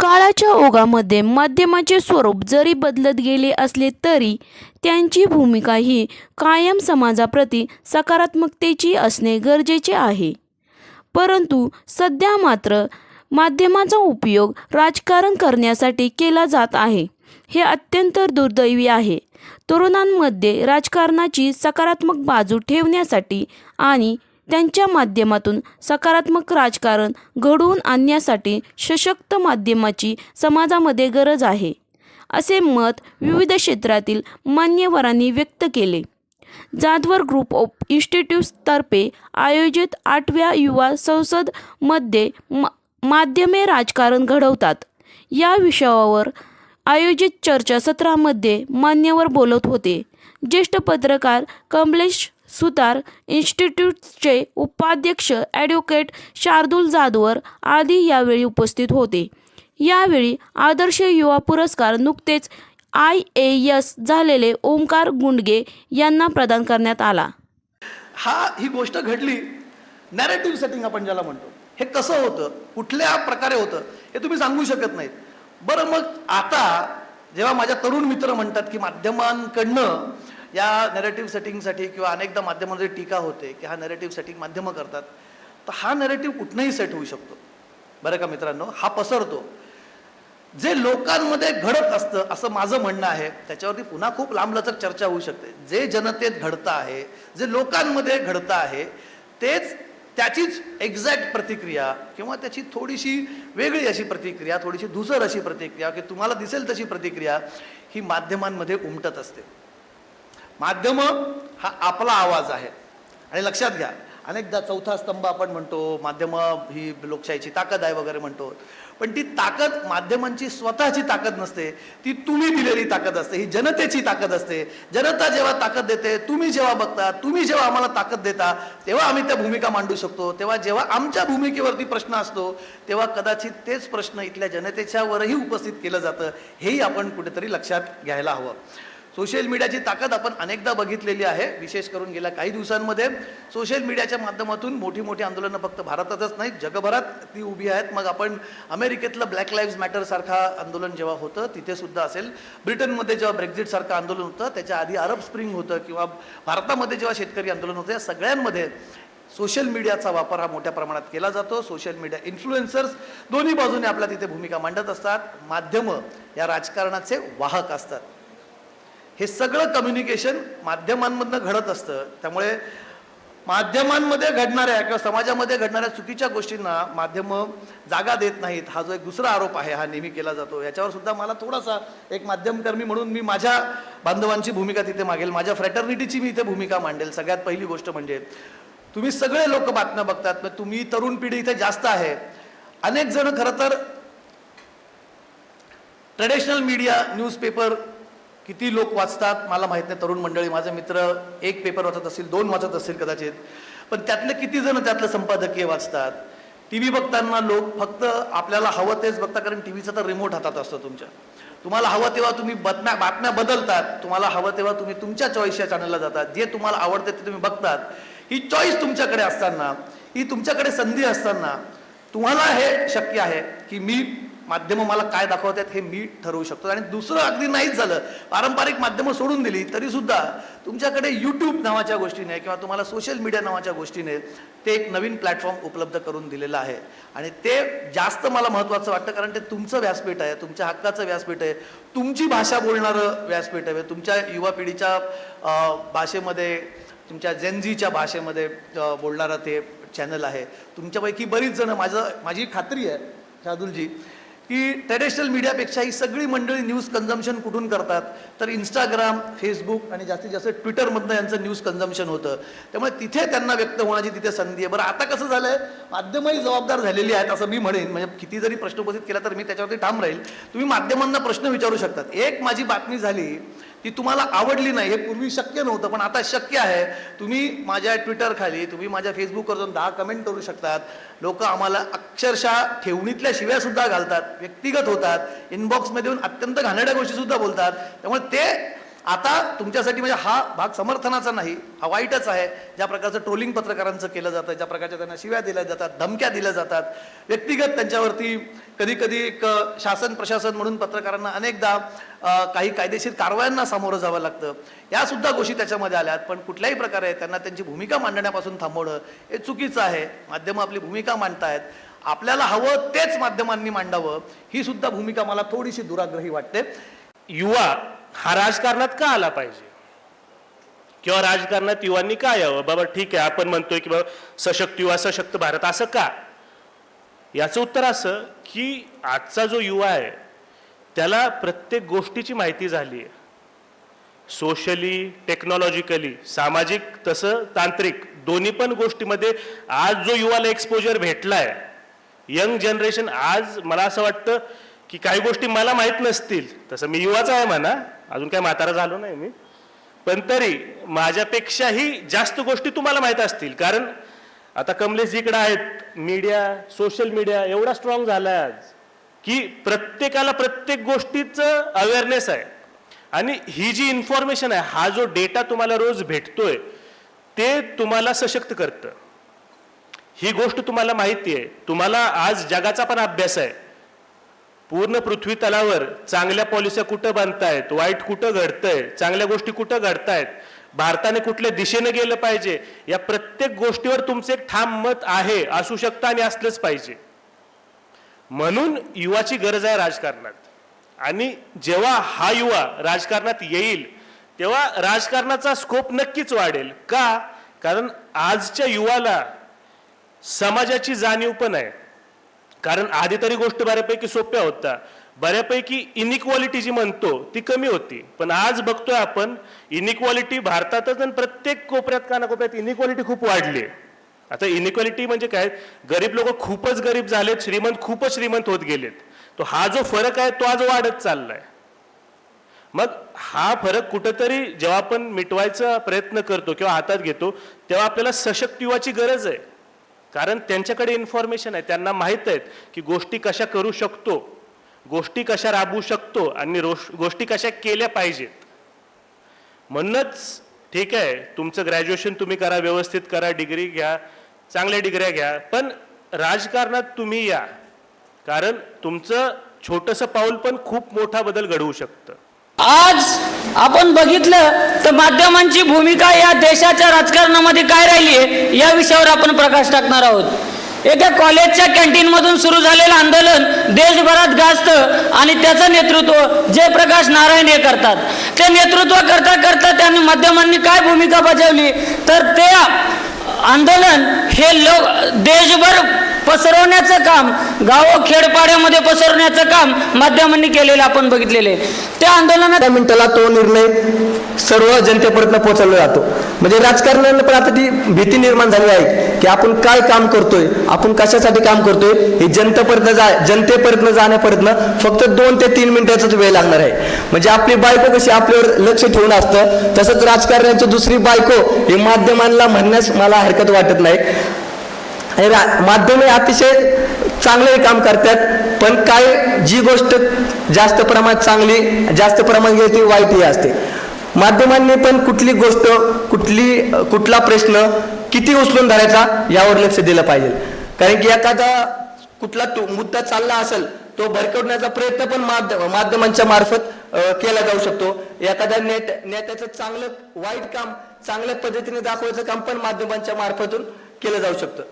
काळाच्या ओघामध्ये माध्यमाचे स्वरूप जरी बदलत गेले असले तरी त्यांची भूमिका ही कायम समाजाप्रती सकारात्मकतेची असणे गरजेचे आहे. परंतु सध्या मात्र माध्यमाचा उपयोग राजकारण करण्यासाठी केला जात आहे हे अत्यंत दुर्दैवी आहे. तरुणांमध्ये राजकारणाची सकारात्मक बाजू ठेवण्यासाठी आणि त्यांच्या माध्यमातून सकारात्मक राजकारण घडवून आणण्यासाठी सशक्त माध्यमाची समाजामध्ये गरज आहे असे मत विविध क्षेत्रातील मान्यवरांनी व्यक्त केले. जाधवर ग्रुप ऑफ इन्स्टिट्यूट्सतर्फे आयोजित आठव्या युवा संसदमध्ये मा माध्यमे राजकारण घडवतात. या विषयावर आयोजित चर्चासत्रामध्ये मान्यवर बोलत होते. ज्येष्ठ पत्रकार कमलेश सुतार इन्स्टिट्यूटचे उपाध्यक्ष ॲडव्होकेट शार्दूल जाधवर आदी यावेळी उपस्थित होते. यावेळी आदर्श युवा पुरस्कार नुकतेच आय ए एस झालेले ओंकार गुंडगे यांना प्रदान करण्यात आला. हा ही गोष्ट घडली. नॅरेटिव्ह सेटिंग आपण ज्याला म्हणतो. हे कसं होतं? कुठल्या प्रकारे होतं? हे तुम्ही सांगू शकत नाहीत. बरं मग आता जेव्हा माझ्या तरुण मित्र म्हणतात की माध्यमांकडनं या नरेटिव्ह सेटिंगसाठी किंवा अनेकदा माध्यमांमध्ये टीका होते की हा नरेटिव्ह सेटिंग माध्यमं करतात. तर हा नरेटिव्ह कुठनंही सेट होऊ शकतो. बरं का मित्रांनो? हा पसरतो. जे लोकांमध्ये घडत असतं असं माझं म्हणणं आहे त्याच्यावरती पुन्हा खूप लांबलचक चर्चा होऊ शकते. जे जनतेत घडतं आहे जे लोकांमध्ये घडतं आहे तेच त्याचीच एक्झॅक्ट प्रतिक्रिया किंवा त्याची थोडीशी वेगळी अशी प्रतिक्रिया थोडीशी धुसर अशी प्रतिक्रिया की तुम्हाला दिसेल तशी प्रतिक्रिया ही माध्यमांमध्ये उमटत असते. माध्यम हा आपला आवाज आहे. आणि लक्षात घ्या अनेकदा चौथा स्तंभ आपण म्हणतो माध्यमं ही लोकशाहीची ताकद आहे वगैरे म्हणतो. पण ती ताकद माध्यमांची स्वतःची ताकद नसते ती तुम्ही दिलेली ताकद असते ही जनतेची ताकद असते. जनता जेव्हा ताकद देते तुम्ही जेव्हा बघता तुम्ही जेव्हा आम्हाला ताकद देता तेव्हा आम्ही त्या भूमिका मांडू शकतो. तेव्हा जेव्हा आमच्या भूमिकेवरती प्रश्न असतो तेव्हा कदाचित तेच प्रश्न इथल्या जनतेच्यावरही उपस्थित केलं जातं हेही आपण कुठेतरी लक्षात घ्यायला हवं. सोशल मीडियाची ताकद आपण अनेकदा बघितलेली आहे विशेष करून गेल्या काही दिवसांमध्ये. सोशल मीडियाच्या माध्यमातून मोठी मोठी आंदोलनं फक्त भारतातच नाही जगभरात ती उभी आहेत. मग आपण अमेरिकेतलं ब्लॅक लाईव्ज मॅटरसारखा आंदोलन जेव्हा होतं तिथे सुद्धा असेल. ब्रिटनमध्ये जेव्हा ब्रेक्झिटसारखं आंदोलन होतं त्याच्या आधी अरब स्प्रिंग होतं किंवा भारतामध्ये जेव्हा शेतकरी आंदोलन होतं या सगळ्यांमध्ये सोशल मीडियाचा वापर हा मोठ्या प्रमाणात केला जातो. सोशल मीडिया इन्फ्लुएन्सर्स दोन्ही बाजूने आपल्या तिथे भूमिका मांडत असतात. माध्यमं या राजकारणाचे वाहक असतात. हे सगळं कम्युनिकेशन माध्यमांमधनं घडत असतं. त्यामुळे माध्यमांमध्ये घडणाऱ्या किंवा समाजामध्ये घडणाऱ्या चुकीच्या गोष्टींना माध्यमं जागा देत नाहीत. हा जो एक दुसरा आरोप आहे हा नेहमी केला जातो. याच्यावर सुद्धा मला थोडासा एक माध्यमकर्मी म्हणून मी माझ्या बांधवांची भूमिका तिथे मागेल. माझ्या फ्रॅटर्निटीची मी इथे भूमिका मांडेल. सगळ्यात पहिली गोष्ट म्हणजे तुम्ही सगळे लोक बातम्या बघतात मग तुम्ही तरुण पिढी इथे जास्त आहे. अनेक जण खरं तर ट्रेडिशनल मीडिया न्यूजपेपर किती लोक वाचतात मला माहीत नाही तरुण मंडळी. माझे मित्र एक पेपर वाचत असतील दोन वाचत असतील कदाचित. पण त्यातले किती जण त्यातलं संपादकीय वाचतात? टी व्ही बघताना लोक फक्त आपल्याला हवं तेच बघता कारण टी व्हीचा तर रिमोट हातात असतो तुमच्या. तुम्हाला हवं तेव्हा तुम्ही बातम्या बातम्या बदलतात. तुम्हाला हवं तेव्हा तुम्ही तुमच्या चॉईसच्या चॅनलला जातात. जे तुम्हाला आवडते ते तुम्ही बघतात. ही चॉईस तुमच्याकडे असताना ही तुमच्याकडे संधी असताना तुम्हाला हे शक्य आहे की मी माध्यमं मला काय दाखवतात हे मी ठरवू शकतो. आणि दुसरं अगदी नाहीच झालं. पारंपरिक माध्यमं सोडून दिली तरीसुद्धा तुमच्याकडे यूट्यूब नावाच्या गोष्टीने किंवा तुम्हाला सोशल मीडिया नावाच्या गोष्टीने ते एक नवीन प्लॅटफॉर्म उपलब्ध करून दिलेलं आहे. आणि ते जास्त मला महत्त्वाचं वाटतं कारण ते तुमचं व्यासपीठ आहे तुमच्या हक्काचं व्यासपीठ आहे तुमची भाषा बोलणारं व्यासपीठ आहे. तुमच्या युवा पिढीच्या भाषेमध्ये तुमच्या जेनझीच्या भाषेमध्ये बोलणारं ते चॅनल आहे. तुमच्यापैकी बरीच जणं माझं माझी खात्री आहे शादुलजी की ट्रेडिशनल मीडियापेक्षा ही सगळी मंडळी न्यूज कन्झम्शन कुठून करतात? तर इंस्टाग्राम फेसबुक आणि जास्तीत जास्त ट्विटरमधनं यांचं न्यूज कन्झम्शन होतं. त्यामुळे तिथे त्यांना व्यक्त होण्याची तिथे संधी आहे. बरं आता कसं झालं आहे माध्यमही जबाबदार झालेली आहेत असं मी म्हणेन. म्हणजे किती जरी प्रश्न उपस्थित केला तर मी त्याच्यावरती ठाम राहील. तुम्ही माध्यमांना प्रश्न विचारू शकतात. एक माझी बातमी झाली ती तुम्हाला आवडली नाही हे पूर्वी शक्य नव्हतं पण आता शक्य आहे. तुम्ही माझ्या ट्विटर खाली तुम्ही माझ्या फेसबुकवर जाऊन दहा कमेंट करू शकतात. लोक आम्हाला अक्षरशः ठेवणीतल्या शिव्यासुद्धा घालतात व्यक्तिगत होतात. इनबॉक्समध्ये येऊन अत्यंत घाणेड्या गोष्टीसुद्धा बोलतात. त्यामुळे ते आता तुमच्यासाठी म्हणजे हा भाग समर्थनाचा नाही हा वाईटच आहे. ज्या प्रकारचं ट्रोलिंग पत्रकारांचं केलं जातं ज्या प्रकारच्या त्यांना शिव्या दिल्या जातात धमक्या दिल्या जातात व्यक्तिगत त्यांच्यावरती कधी कधी एक शासन प्रशासन म्हणून पत्रकारांना अनेकदा काही कायदेशीर कारवायांना सामोरं जावं लागतं. यासुद्धा गोष्टी त्याच्यामध्ये आल्यात पण कुठल्याही प्रकारे त्यांना त्यांची भूमिका मांडण्यापासून थांबवणं हे चुकीचं आहे. माध्यमं आपली भूमिका मांडतायत. आपल्याला हवं तेच माध्यमांनी मांडावं ही सुद्धा भूमिका मला थोडीशी दुराग्रही वाटते. युवा हा राजकारणात का आला पाहिजे? किंवा राजकारणात युवांनी काय यावं? बाबा ठीक आहे आपण म्हणतोय की बाबा सशक्त युवा सशक्त भारत असं का? याचं उत्तर असं की आजचा जो युवा आहे त्याला प्रत्येक गोष्टीची माहिती झाली आहे सोशली टेक्नॉलॉजिकली सामाजिक तसं तांत्रिक दोन्ही पण गोष्टीमध्ये आज जो युवाला एक्सपोजर भेटला आहे यंग जनरेशन आज मला असं वाटतं की काही गोष्टी मला माहीत नसतील. तसं मी युवाच आहे म्हणा. अजून काय म्हातारा झालो नाही मी. पण तरी माझ्यापेक्षाही जास्त गोष्टी तुम्हाला माहीत असतील. कारण आता कमलेश इकडं आहेत मीडिया सोशल मीडिया एवढा स्ट्रॉंग झाला आहे आज की प्रत्येकाला प्रत्येक गोष्टीचं अवेअरनेस आहे. आणि ही जी इन्फॉर्मेशन आहे हा जो डेटा तुम्हाला रोज भेटतोय ते तुम्हाला सशक्त करतं. ही गोष्ट तुम्हाला माहिती आहे. तुम्हाला आज जगाचा पण अभ्यास आहे. पूर्ण पृथ्वी तलावर चांगल्या पॉलिस्या कुठं बांधतायत वाईट कुठं घडतंय? चांगल्या गोष्टी कुठं घडतायत? भारताने कुठल्या दिशेने गेलं पाहिजे? या प्रत्येक गोष्टीवर तुमचं एक ठाम मत आहे असू शकतं आणि असलंच पाहिजे. म्हणून युवाची गरज आहे राजकारणात. आणि जेव्हा हा युवा राजकारणात येईल तेव्हा राजकारणाचा स्कोप नक्कीच वाढेल. का? कारण आजच्या युवाला समाजाची जाणीव पण आहे. कारण आधी तरी गोष्ट बऱ्यापैकी सोप्या होत्या. बऱ्यापैकी इनिक्वालिटी जी म्हणतो ती कमी होती. पण आज बघतोय आपण इनिक्वालिटी भारतातच आणि प्रत्येक कोपऱ्यात कानाकोपऱ्यात इनिक्वालिटी खूप वाढली आहे. आता इनिक्वालिटी म्हणजे काय? गरीब लोक खूपच गरीब झालेत श्रीमंत खूपच श्रीमंत होत गेलेत. तो हा जो फरक आहे तो आज वाढत चाललाय. मग हा फरक कुठंतरी जेव्हा आपण मिटवायचा प्रयत्न करतो किंवा हातात घेतो तेव्हा आपल्याला सशक्त युवाची गरज आहे. कारण त्यांच्याकडे इन्फॉर्मेशन आहे त्यांना माहीत आहेत की गोष्टी कशा करू शकतो गोष्टी कशा राबवू शकतो आणि रोष- गोष्टी कशा केल्या पाहिजेत. म्हणूनच ठीक आहे तुमचं ग्रॅज्युएशन तुम्ही करा व्यवस्थित करा डिग्री घ्या चांगल्या डिग्र्या घ्या पण राजकारणात तुम्ही या. कारण तुमचं छोटंसं पाऊल पण खूप मोठा बदल घडवू शकतं. आज आपण बघितलं तर माध्यमांची भूमिका या देशाच्या राजकारणामध्ये काय राहिली आहे या विषयावर आपण प्रकाश टाकणार आहोत. एका कॉलेजच्या कॅन्टीनमधून सुरू झालेलं आंदोलन देशभरात गाजतं आणि त्याचं नेतृत्व जयप्रकाश नारायण हे करतात. ते नेतृत्व करता करता त्यांनी माध्यमांनी काय भूमिका बजावली? तर ते आंदोलन हे लोक देशभर पसरवण्याचं काम गावो खेडपाड्यामध्ये पसरवण्याचं काम माध्यमांनी केलेलं आपण बघितलेले त्या आंदोलनात त्या मिनिटाला तो निर्णय. सर्व जनतेपर्यंत पोहोचवला जातो. म्हणजे राजकारणाने पण आता ती भीती निर्माण झाली आहे की आपण काय काम करतोय आपण कशासाठी काम करतोय हे जनतेपर्यंत जा जनतेपर्यंत जाण्यापर्यंत फक्त दोन ते तीन मिनिटाचाच वेळ लागणार आहे. म्हणजे आपली बायको कशी आपल्यावर लक्ष ठेवून असतं तसंच राजकारण्याची दुसरी बायको हे माध्यमांना म्हणण्यास मला हरकत वाटत नाही. आणि रा- माध्यमे अतिशय चांगले काम करतात पण काय जी गोष्ट जास्त प्रमाणात चांगली जास्त प्रमाणात घेते वाईट ही असते. माध्यमांनी पण कुठली गोष्ट कुठली कुठला प्रश्न किती उचलून धरायचा यावर लक्ष दिलं पाहिजे. कारण की एखादा कुठला तो मुद्दा चालला असेल तो भरकवण्याचा प्रयत्न पण माध्यमांच्या मार्फत केला जाऊ शकतो. एखाद्या नेत नेत्याचं चांगलं वाईट काम चांगल्या पद्धतीने दाखवायचं काम पण माध्यमांच्या मार्फतून केलं जाऊ शकतं.